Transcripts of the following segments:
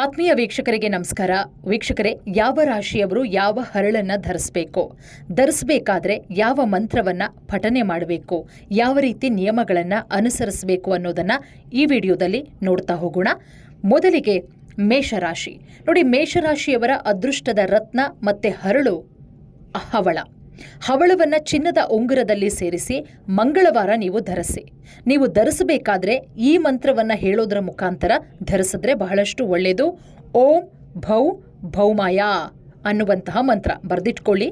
ಆತ್ಮೀಯ ವೀಕ್ಷಕರಿಗೆ ನಮಸ್ಕಾರ. ವೀಕ್ಷಕರೇ, ಯಾವ ರಾಶಿಯವರು ಯಾವ ಹರಳನ್ನು ಧರಿಸಬೇಕು? ಧರಿಸಬೇಕಾದ್ರೆ ಯಾವ ಮಂತ್ರವನ್ನು ಪಠನೆ ಮಾಡಬೇಕು? ಯಾವ ರೀತಿ ನಿಯಮಗಳನ್ನು ಅನುಸರಿಸಬೇಕು ಅನ್ನೋದನ್ನು ಈ ವಿಡಿಯೋದಲ್ಲಿ ನೋಡ್ತಾ ಹೋಗೋಣ. ಮೊದಲಿಗೆ ಮೇಷರಾಶಿ. ನೋಡಿ, ಮೇಷರಾಶಿಯವರ ಅದೃಷ್ಟದ ರತ್ನ ಮತ್ತೆ ಹರಳು ಹವಳ. ಹವಳವನ್ನ ಚಿನ್ನದ ಉಂಗುರದಲ್ಲಿ ಸೇರಿಸಿ ಮಂಗಳವಾರ ನೀವು ಧರಿಸಿ. ನೀವು ಧರಿಸಬೇಕಾದ್ರೆ ಈ ಮಂತ್ರವನ್ನ ಹೇಳೋದ್ರ ಮುಖಾಂತರ ಧರಿಸಿದ್ರೆ ಬಹಳಷ್ಟು ಒಳ್ಳೆಯದು ಓಂ ಭೌ ಭೌಮಾಯ. ಅನ್ನುವಂತಹ ಮಂತ್ರ. ಬರೆದಿಟ್ಕೊಳ್ಳಿ.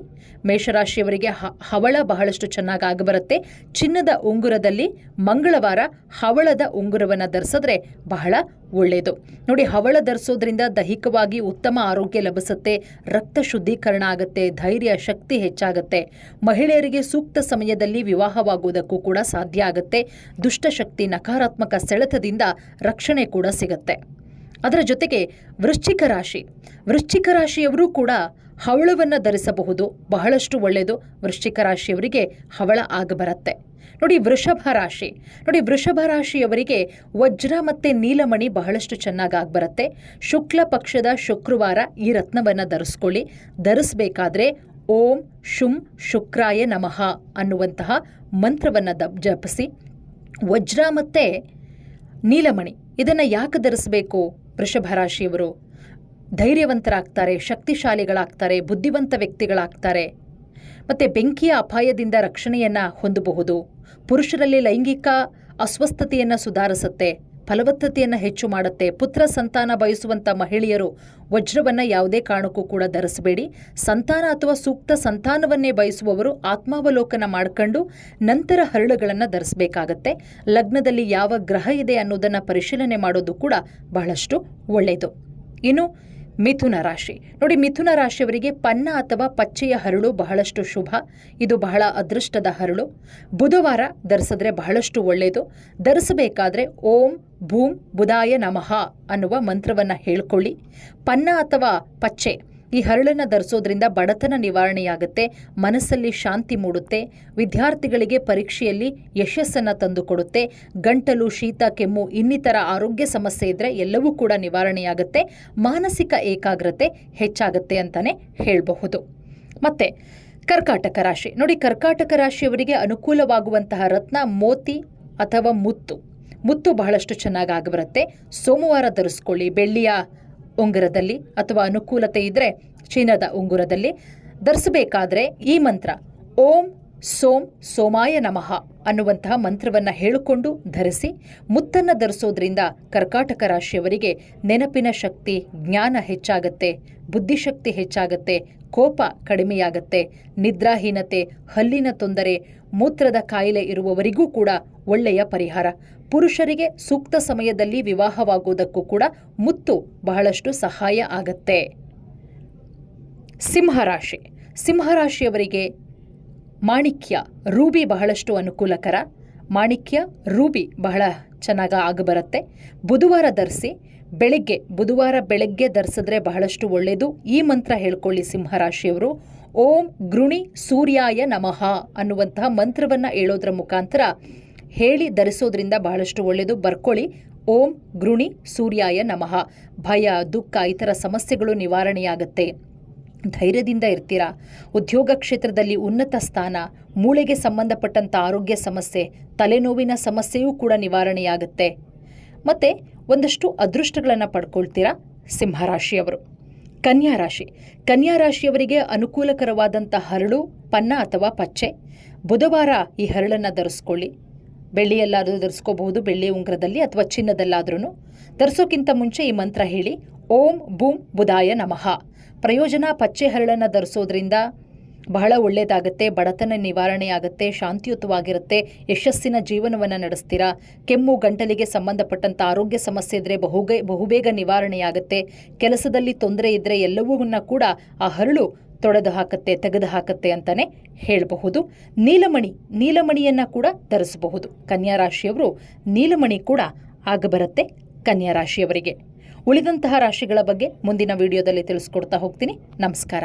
ಮೇಷರಾಶಿಯವರಿಗೆ ಹವಳ ಬಹಳಷ್ಟು ಚೆನ್ನಾಗಿ ಆಗಬರುತ್ತೆ ಚಿನ್ನದ ಉಂಗುರದಲ್ಲಿ ಮಂಗಳವಾರ ಹವಳದ ಉಂಗುರವನ್ನು ಧರಿಸಿದ್ರೆ ಬಹಳ ಒಳ್ಳೆಯದು ನೋಡಿ, ಹವಳ ಧರಿಸೋದ್ರಿಂದ ದೈಹಿಕವಾಗಿ ಉತ್ತಮ ಆರೋಗ್ಯ ಲಭಿಸುತ್ತೆ. ರಕ್ತ ಶುದ್ಧೀಕರಣ ಆಗುತ್ತೆ. ಧೈರ್ಯ, ಶಕ್ತಿ ಹೆಚ್ಚಾಗುತ್ತೆ. ಮಹಿಳೆಯರಿಗೆ ಸೂಕ್ತ ಸಮಯದಲ್ಲಿ ವಿವಾಹವಾಗುವುದಕ್ಕೂ ಕೂಡ ಸಾಧ್ಯ ಆಗುತ್ತೆ. ದುಷ್ಟಶಕ್ತಿ ನಕಾರಾತ್ಮಕ ಸೆಳೆತದಿಂದ ರಕ್ಷಣೆ ಕೂಡ ಸಿಗುತ್ತೆ. ಅದರ ಜೊತೆಗೆ ವೃಶ್ಚಿಕ ರಾಶಿ. ವೃಶ್ಚಿಕ ರಾಶಿಯವರು ಕೂಡ ಹವಳವನ್ನು ಧರಿಸಬಹುದು. ಬಹಳಷ್ಟು ಒಳ್ಳೆಯದು ವೃಶ್ಚಿಕ ರಾಶಿಯವರಿಗೆ ಹವಳ ಆಗಬರುತ್ತೆ. ನೋಡಿ ವೃಷಭ ರಾಶಿ. ನೋಡಿ ವೃಷಭ ರಾಶಿಯವರಿಗೆ ವಜ್ರ ಮತ್ತು ನೀಲಮಣಿ ಬಹಳಷ್ಟು ಚೆನ್ನಾಗಿ ಆಗ್ಬರುತ್ತೆ. ಶುಕ್ಲ ಪಕ್ಷದ ಶುಕ್ರವಾರ ಈ ರತ್ನವನ್ನು ಧರಿಸ್ಕೊಳ್ಳಿ. ಧರಿಸಬೇಕಾದ್ರೆ ಓಂ ಶುಂ ಶುಕ್ರಾಯ ನಮಃ ಅನ್ನುವಂತಹ ಮಂತ್ರವನ್ನು ದ ಜಪಿಸಿ. ವಜ್ರ ಮತ್ತು ನೀಲಮಣಿ ಇದನ್ನು ಯಾಕೆ ಧರಿಸಬೇಕು? ವೃಷಭ ರಾಶಿಯವರು ಧೈರ್ಯವಂತರಾಗ್ತಾರೆ, ಶಕ್ತಿಶಾಲಿಗಳಾಗ್ತಾರೆ, ಬುದ್ಧಿವಂತ ವ್ಯಕ್ತಿಗಳಾಗ್ತಾರೆ. ಮತ್ತು ಬೆಂಕಿಯ ಅಪಾಯದಿಂದ ರಕ್ಷಣೆಯನ್ನು ಹೊಂದಬಹುದು. ಪುರುಷರಲ್ಲಿ ಲೈಂಗಿಕ ಅಸ್ವಸ್ಥತೆಯನ್ನು ಸುಧಾರಿಸುತ್ತೆ. ಫಲವತ್ತತೆಯನ್ನು ಹೆಚ್ಚು ಮಾಡುತ್ತೆ. ಪುತ್ರ ಸಂತಾನ ಬಯಸುವಂಥ ಮಹಿಳೆಯರು ವಜ್ರವನ್ನು ಯಾವುದೇ ಕಾರಣಕ್ಕೂ ಕೂಡ ಧರಿಸಬೇಡಿ. ಸಂತಾನ ಅಥವಾ ಸೂಕ್ತ ಸಂತಾನವನ್ನೇ ಬಯಸುವವರು ಆತ್ಮಾವಲೋಕನ ಮಾಡ್ಕೊಂಡು ನಂತರ ಹರಳುಗಳನ್ನು ಧರಿಸಬೇಕಾಗತ್ತೆ. ಲಗ್ನದಲ್ಲಿ ಯಾವ ಗ್ರಹ ಇದೆ ಅನ್ನೋದನ್ನು ಪರಿಶೀಲನೆ ಮಾಡೋದು ಕೂಡ ಬಹಳಷ್ಟು ಒಳ್ಳೆಯದು ಇನ್ನು ಮಿಥುನ ರಾಶಿ. ನೋಡಿ, ಮಿಥುನ ರಾಶಿಯವರಿಗೆ ಪನ್ನ ಅಥವಾ ಪಚ್ಚೆಯ ಹರಳು ಬಹಳಷ್ಟು ಶುಭ. ಇದು ಬಹಳ ಅದೃಷ್ಟದ ಹರಳು. ಬುಧವಾರ ಧರಿಸಿದ್ರೆ ಬಹಳಷ್ಟು ಒಳ್ಳೆಯದು. ಧರಿಸಬೇಕಾದ್ರೆ ಓಂ ಭೂಮ್ ಬುಧಾಯ ನಮಃ ಅನ್ನುವ ಮಂತ್ರವನ್ನು ಹೇಳ್ಕೊಳ್ಳಿ. ಪನ್ನ ಅಥವಾ ಪಚ್ಚೆ. ಈ ಹರಳನ್ನು ಧರಿಸೋದ್ರಿಂದ ಬಡತನ ನಿವಾರಣೆಯಾಗುತ್ತೆ, ಮನಸ್ಸಲ್ಲಿ ಶಾಂತಿ ಮೂಡುತ್ತೆ, ವಿದ್ಯಾರ್ಥಿಗಳಿಗೆ ಪರೀಕ್ಷೆಯಲ್ಲಿ ಯಶಸ್ಸನ್ನು ತಂದುಕೊಡುತ್ತೆ, ಗಂಟಲು, ಶೀತ, ಕೆಮ್ಮು, ಇನ್ನಿತರ ಆರೋಗ್ಯ ಸಮಸ್ಯೆ ಇದ್ದರೆ ಎಲ್ಲವೂ ಕೂಡ ನಿವಾರಣೆಯಾಗುತ್ತೆ, ಮಾನಸಿಕ ಏಕಾಗ್ರತೆ ಹೆಚ್ಚಾಗುತ್ತೆ ಅಂತಾನೆ ಹೇಳಬಹುದು. ಮತ್ತೆ, ಕರ್ಕಾಟಕ ರಾಶಿ. ನೋಡಿ, ಕರ್ಕಾಟಕ ರಾಶಿಯವರಿಗೆ ಅನುಕೂಲವಾಗುವಂತಹ ರತ್ನ ಮೋತಿ ಅಥವಾ ಮುತ್ತು. ಮುತ್ತು ಬಹಳಷ್ಟು ಚೆನ್ನಾಗಿ ಆಗಿಬರುತ್ತೆ ಸೋಮವಾರ ಧರಿಸ್ಕೊಳ್ಳಿ, ಬೆಳ್ಳಿಯ ಉಂಗುರದಲ್ಲಿ ಅಥವಾ ಅನುಕೂಲತೆ ಇದ್ದರೆ ಚಿನ್ನದ ಉಂಗುರದಲ್ಲಿ ಧರಿಸಬೇಕಾದ್ರೆ ಈ ಮಂತ್ರ, ಓಂ ಸೋಂ ಸೋಮಾಯ ನಮಃ ಅನ್ನುವಂತಹ ಮಂತ್ರವನ್ನು ಹೇಳಿಕೊಂಡು ಧರಿಸಿ ಮುತ್ತನ್ನು ಧರಿಸೋದ್ರಿಂದ ಕರ್ಕಾಟಕ ರಾಶಿಯವರಿಗೆ ನೆನಪಿನ ಶಕ್ತಿ, ಜ್ಞಾನ ಹೆಚ್ಚಾಗತ್ತೆ, ಬುದ್ಧಿಶಕ್ತಿ ಹೆಚ್ಚಾಗತ್ತೆ, ಕೋಪ ಕಡಿಮೆಯಾಗತ್ತೆ, ನಿದ್ರಾಹೀನತೆ, ಹಲ್ಲಿನ ತೊಂದರೆ ಮೂತ್ರದ ಕಾಯಿಲೆ ಇರುವವರಿಗೂ ಕೂಡ ಒಳ್ಳೆಯ ಪರಿಹಾರ. ಪುರುಷರಿಗೆ ಸೂಕ್ತ ಸಮಯದಲ್ಲಿ ವಿವಾಹವಾಗುವುದಕ್ಕೂ ಕೂಡ ಮುತ್ತು ಬಹಳಷ್ಟು ಸಹಾಯ ಆಗತ್ತೆ. ಸಿಂಹರಾಶಿ. ಸಿಂಹರಾಶಿಯವರಿಗೆ ಮಾಣಿಕ್ಯ, ರೂಬಿ ಬಹಳಷ್ಟು ಅನುಕೂಲಕರ. ಮಾಣಿಕ್ಯ, ರೂಬಿ ಬಹಳ ಚೆನ್ನಾಗಿ ಆಗಬರುತ್ತೆ ಬುಧವಾರ ಧರಿಸಿ ಬೆಳಿಗ್ಗೆ, ಬುಧವಾರ ಬೆಳಗ್ಗೆ ಧರಿಸಿದ್ರೆ ಬಹಳಷ್ಟು ಒಳ್ಳೆಯದು ಈ ಮಂತ್ರ ಹೇಳ್ಕೊಳ್ಳಿ ಸಿಂಹರಾಶಿಯವರು. ಓಂ ಗೃಣಿ ಸೂರ್ಯಾಯ ನಮಃ ಅನ್ನುವಂತಹ ಮಂತ್ರವನ್ನು ಹೇಳೋದ್ರ ಮುಖಾಂತರ ಹೇಳಿ ಧರಿಸೋದ್ರಿಂದ ಬಹಳಷ್ಟು ಒಳ್ಳೆಯದು ಬರ್ಕೊಳ್ಳಿ. ಓಂ ಗೃಣಿ ಸೂರ್ಯಾಯ ನಮಃ. ಭಯ, ದುಃಖ ಇತರ ಸಮಸ್ಯೆಗಳು ನಿವಾರಣೆಯಾಗುತ್ತೆ. ಧೈರ್ಯದಿಂದ ಇರ್ತೀರಾ? ಉದ್ಯೋಗ ಕ್ಷೇತ್ರದಲ್ಲಿ ಉನ್ನತ ಸ್ಥಾನ, ಮೂಳೆಗೆ ಸಂಬಂಧಪಟ್ಟಂಥ ಆರೋಗ್ಯ ಸಮಸ್ಯೆ, ತಲೆನೋವಿನ ಸಮಸ್ಯೆಯೂ ಕೂಡ ನಿವಾರಣೆಯಾಗುತ್ತೆ. ಮತ್ತು ಒಂದಷ್ಟು ಅದೃಷ್ಟಗಳನ್ನು ಪಡ್ಕೊಳ್ತೀರಾ? ಸಿಂಹರಾಶಿಯವರು. ಕನ್ಯಾ ರಾಶಿ. ಕನ್ಯಾ ರಾಶಿಯವರಿಗೆ ಅನುಕೂಲಕರವಾದಂಥ ಹರಳು, ಪನ್ನ ಅಥವಾ ಪಚ್ಚೆ. ಬುಧವಾರ ಈ ಹರಳನ್ನು ಧರಿಸ್ಕೊಳ್ಳಿ. ಬೆಳ್ಳಿಯಲ್ಲಾದರೂ ಧರಿಸ್ಕೋಬಹುದು, ಬೆಳ್ಳಿ ಉಂಗ್ರದಲ್ಲಿ ಅಥವಾ ಚಿನ್ನದಲ್ಲಾದ್ರೂ ಧರಿಸೋಕ್ಕಿಂತ ಮುಂಚೆ ಈ ಮಂತ್ರ ಹೇಳಿ, ಓಂ ಬೂಂ ಬುಧಾಯ ನಮಃ. ಪ್ರಯೋಜನ ಪಚ್ಚೆ ಹರಳನ್ನು ಧರಿಸೋದ್ರಿಂದ ಬಹಳ ಒಳ್ಳೆಯದಾಗುತ್ತೆ ಬಡತನ ನಿವಾರಣೆ ಆಗುತ್ತೆ ಶಾಂತಿಯುತವಾಗಿರುತ್ತೆ, ಯಶಸ್ಸಿನ ಜೀವನವನ್ನು ನಡೆಸ್ತೀರಾ? ಕೆಮ್ಮು ಗಂಟಲಿಗೆ ಸಂಬಂಧಪಟ್ಟಂಥ ಆರೋಗ್ಯ ಸಮಸ್ಯೆ ಇದ್ದರೆ ಬಹುಗೈ, ಬಹುಬೇಗ ನಿವಾರಣೆಯಾಗುತ್ತೆ. ಕೆಲಸದಲ್ಲಿ ತೊಂದರೆ ಇದ್ದರೆ ಎಲ್ಲವನ್ನ ಕೂಡ ಆ ಹರಳು ತೊಡೆದು ಹಾಕುತ್ತೆ, ತೆಗೆದು ಹಾಕುತ್ತೆ ಅಂತಲೇ ಹೇಳಬಹುದು. ನೀಲಮಣಿ, ನೀಲಮಣಿಯನ್ನು ಕೂಡ ಧರಿಸಬಹುದು. ಕನ್ಯಾ ರಾಶಿಯವರು ನೀಲಮಣಿ ಕೂಡ ಆಗಬರುತ್ತೆ ಕನ್ಯಾ ರಾಶಿಯವರಿಗೆ. ಉಳಿದಂತಹ ರಾಶಿಗಳ ಬಗ್ಗೆ ಮುಂದಿನ ವಿಡಿಯೋದಲ್ಲಿ ತಿಳಿಸ್ಕೊಡ್ತಾ ಹೋಗ್ತೀನಿ. ನಮಸ್ಕಾರ.